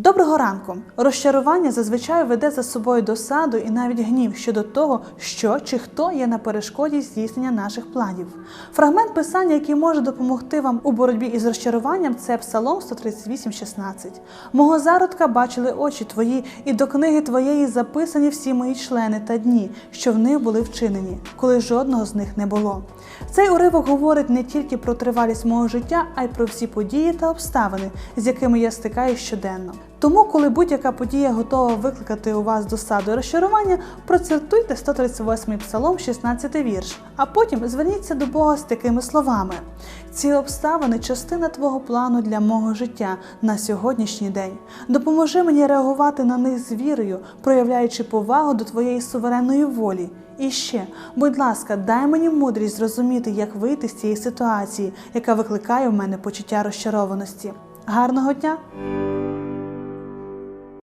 Доброго ранку! Розчарування зазвичай веде за собою досаду і навіть гнів щодо того, що чи хто є на перешкоді здійснення наших планів. Фрагмент писання, який може допомогти вам у боротьбі із розчаруванням, це Псалом 138.16. Мого зародка бачили очі твої, і до книги твоєї записані всі мої члени та дні, що в них були вчинені, коли жодного з них не було. Цей уривок говорить не тільки про тривалість мого життя, а й про всі події та обставини, з якими я стикаюсь щоденно. Тому, коли будь-яка подія готова викликати у вас досаду і розчарування, процитуйте 138 й псалом, 16 вірш, а потім зверніться до Бога з такими словами: ці обставини частина твого плану для мого життя на сьогоднішній день. Допоможи мені реагувати на них з вірою, проявляючи повагу до твоєї суверенної волі. І ще, будь ласка, дай мені мудрість зрозуміти, як вийти з цієї ситуації, яка викликає в мене почуття розчарованості. Гарного дня!